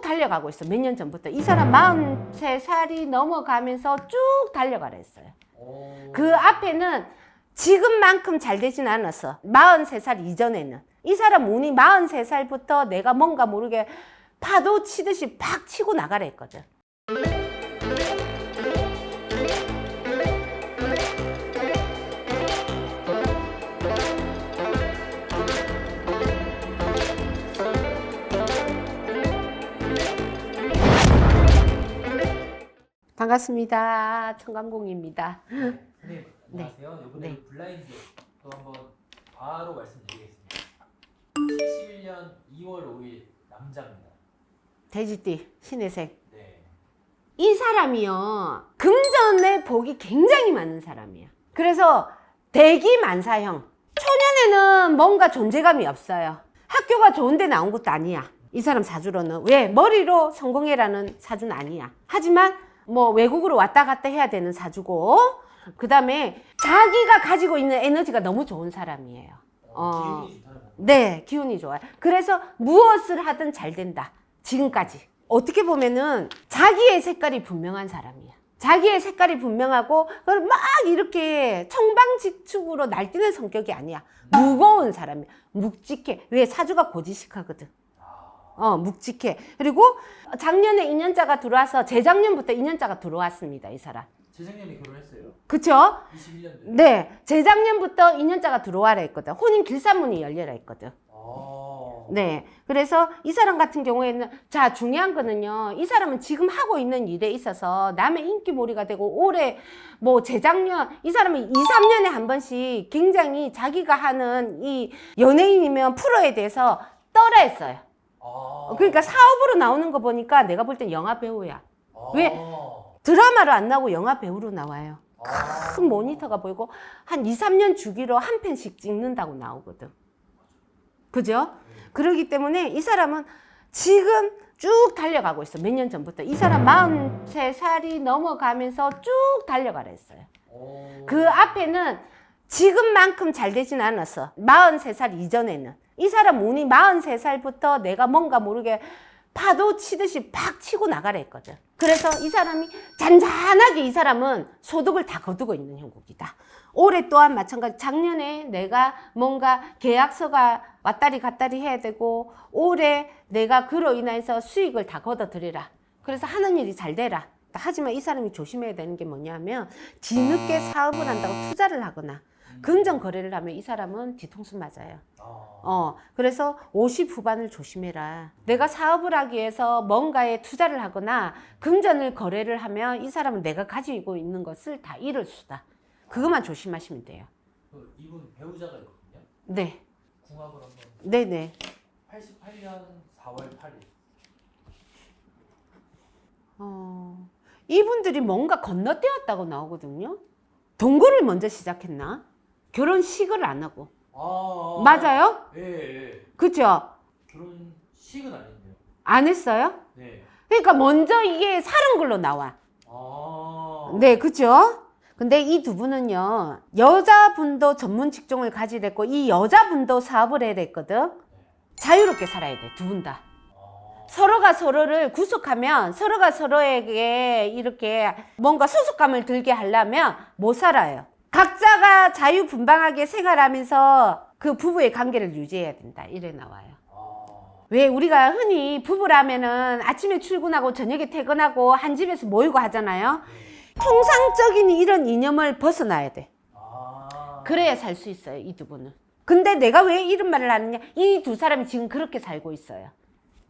달려가고 있어. 몇 년 전부터. 이 사람 43살이 넘어가면서 쭉 달려가라 했어요. 오. 그 앞에는 지금만큼 잘 되진 않았어. 43살 이전에는. 이 사람 운이 43살부터 내가 뭔가 모르게 파도 치듯이 팍 치고 나가라 했거든. 반갑습니다. 청강공입니다. 선생님 네. 안녕하세요. 이번에 네. 블라인드 또 한번 바로 말씀드리겠습니다. 71년 2월 5일 남자입니다. 돼지띠, 신혜색. 네. 이 사람이요. 금전에 복이 굉장히 많은 사람이야. 그래서 대기 만사형. 초년에는 뭔가 존재감이 없어요. 학교가 좋은데 나온 것도 아니야. 이 사람 사주로는. 왜? 머리로 성공해라는 사주는 아니야. 하지만 뭐 외국으로 왔다 갔다 해야 되는 사주고, 그 다음에 자기가 가지고 있는 에너지가 너무 좋은 사람이에요. 어, 어. 기운이. 네, 기운이 좋아요. 그래서 무엇을 하든 잘 된다. 지금까지. 어떻게 보면은 자기의 색깔이 분명한 사람이야. 자기의 색깔이 분명하고 그걸 막 이렇게 청방직축으로 날뛰는 성격이 아니야. 무거운 사람이야. 묵직해. 왜 사주가 고지식하거든. 어, 묵직해. 그리고 작년에 인연자가 들어와서 재작년부터 인연자가 들어왔습니다. 이 사람. 재작년에 결혼했어요. 그쵸? 21년도에. 네. 재작년부터 인연자가 들어와라 했거든. 혼인 길사문이 열려라 했거든. 아. 네. 그래서 이 사람 같은 경우에는, 자, 중요한 거는요, 이 사람은 지금 하고 있는 일에 있어서 남의 인기몰이가 되고, 올해, 뭐, 재작년, 이 사람은 2, 3년에 한 번씩 굉장히 자기가 하는 이 연예인이면 프로에 대해서 떨어 했어요. 아. 그러니까 사업으로 나오는 거 보니까 내가 볼 땐 영화 배우야. 아. 왜? 드라마로 안 나오고 영화 배우로 나와요. 아. 큰 모니터가 보이고, 한 2, 3년 주기로 한 편씩 찍는다고 나오거든. 그죠? 그러기 때문에 이 사람은 지금 쭉 달려가고 있어. 몇 년 전부터. 이 사람 43살이 넘어가면서 쭉 달려가라 했어요. 오. 그 앞에는 지금만큼 잘 되진 않았어. 43살 이전에는. 이 사람 운이 43살부터 내가 뭔가 모르게 파도 치듯이 팍 치고 나가라 했거든. 그래서 이 사람이 잔잔하게 이 사람은 소득을 다 거두고 있는 형국이다. 올해 또한 마찬가지. 작년에 내가 뭔가 계약서가 왔다리 갔다리 해야 되고 올해 내가 그로 인해서 수익을 다 걷어들이라. 그래서 하는 일이 잘 되라. 하지만 이 사람이 조심해야 되는 게 뭐냐면 뒤늦게 사업을 한다고 투자를 하거나 금전 거래를 하면 이 사람은 뒤통수 맞아요. 아. 어, 그래서 50 후반을 조심해라. 내가 사업을 하기 위해서 뭔가에 투자를 하거나 금전을 거래를 하면 이 사람은 내가 가지고 있는 것을 다 잃을 수다. 그것만 조심하시면 돼요. 그 이분 배우자가 있거든요. 네. 궁합을 한번 네네. 88년 4월 8일. 어, 이분들이 뭔가 건너뛰었다고 나오거든요. 동거를 먼저 시작했나? 결혼식을 안 하고. 아. 맞아요? 예, 예. 그죠? 결혼식은 아닌데요. 안 했어요? 네. 그러니까 먼저 이게 사는 걸로 나와. 아. 네, 그죠? 근데 이 두 분은요, 여자분도 전문 직종을 가지랬고, 이 여자분도 사업을 해야 됐거든? 자유롭게 살아야 돼, 두 분 다. 아. 서로가 서로를 구속하면, 서로가 서로에게 이렇게 뭔가 소속감을 들게 하려면 못 살아요. 각자가 자유분방하게 생활하면서 그 부부의 관계를 유지해야 된다. 이래 나와요. 아. 왜 우리가 흔히 부부라면은 아침에 출근하고 저녁에 퇴근하고 한 집에서 모이고 하잖아요. 네. 통상적인 이런 이념을 벗어나야 돼. 아. 그래야 살 수 있어요, 이 두 분은. 근데 내가 왜 이런 말을 하느냐? 이 두 사람이 지금 그렇게 살고 있어요.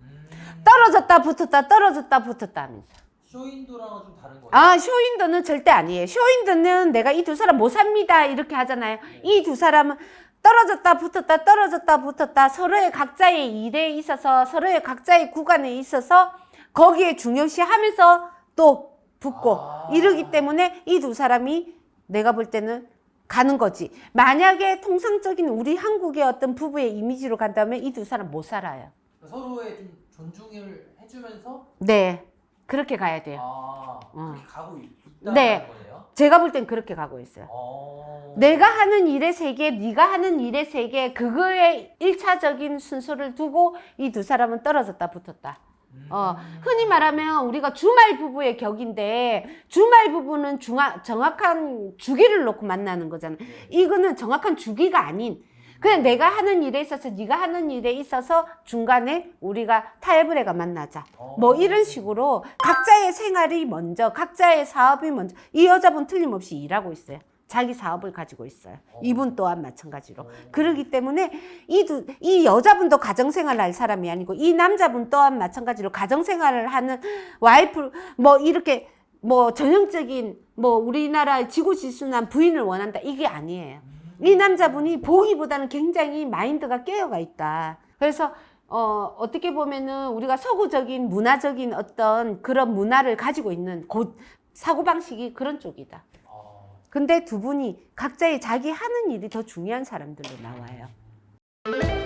음. 떨어졌다 붙었다 떨어졌다 붙었다 하면서. 쇼인도랑은 좀 다른 거예요. 아, 쇼윈도는 절대 아니에요. 쇼윈도는 내가 이 두 사람 못 삽니다. 이렇게 하잖아요. 이 두 사람은 떨어졌다 붙었다 떨어졌다 붙었다 서로의 각자의 일에 있어서 서로의 각자의 구간에 있어서 거기에 중요시 하면서 또 붙고 아. 이러기 때문에 이 두 사람이 내가 볼 때는 가는 거지. 만약에 통상적인 우리 한국의 어떤 부부의 이미지로 간다면 이 두 사람 못 살아요. 서로의 좀 존중을 해주면서 네. 그렇게 가야 돼요. 아 어. 그렇게 가고 있, 있다는 네. 거네요. 제가 볼 땐 그렇게 가고 있어요. 어. 내가 하는 일의 세계, 네가 하는 일의 세계, 그거의 일차적인 순서를 두고 이 두 사람은 떨어졌다 붙었다. 어, 흔히 말하면 우리가 주말 부부의 격인데 주말 부부는 중하, 정확한 주기를 놓고 만나는 거잖아. 네. 이거는 정확한 주기가 아닌 그냥 내가 하는 일에 있어서 네가 하는 일에 있어서 중간에 우리가 타협을 해가 만나자. 어. 뭐 이런 식으로 각자의 생활이 먼저, 각자의 사업이 먼저. 이 여자분 틀림없이 일하고 있어요. 자기 사업을 가지고 있어요. 어. 이분 또한 마찬가지로. 어. 그러기 때문에 이, 두, 이 여자분도 가정생활을 할 사람이 아니고 이 남자분 또한 마찬가지로 가정생활을 하는 와이프 뭐 이렇게 뭐 전형적인 뭐 우리나라 지고지순한 부인을 원한다 이게 아니에요. 이 남자분이 보기보다는 굉장히 마인드가 깨어가 있다. 그래서 어, 어떻게 보면은 우리가 서구적인 문화적인 어떤 그런 문화를 가지고 있는 곧 사고방식이 그런 쪽이다. 어. 근데 두 분이 각자의 자기 하는 일이 더 중요한 사람들로 나와요.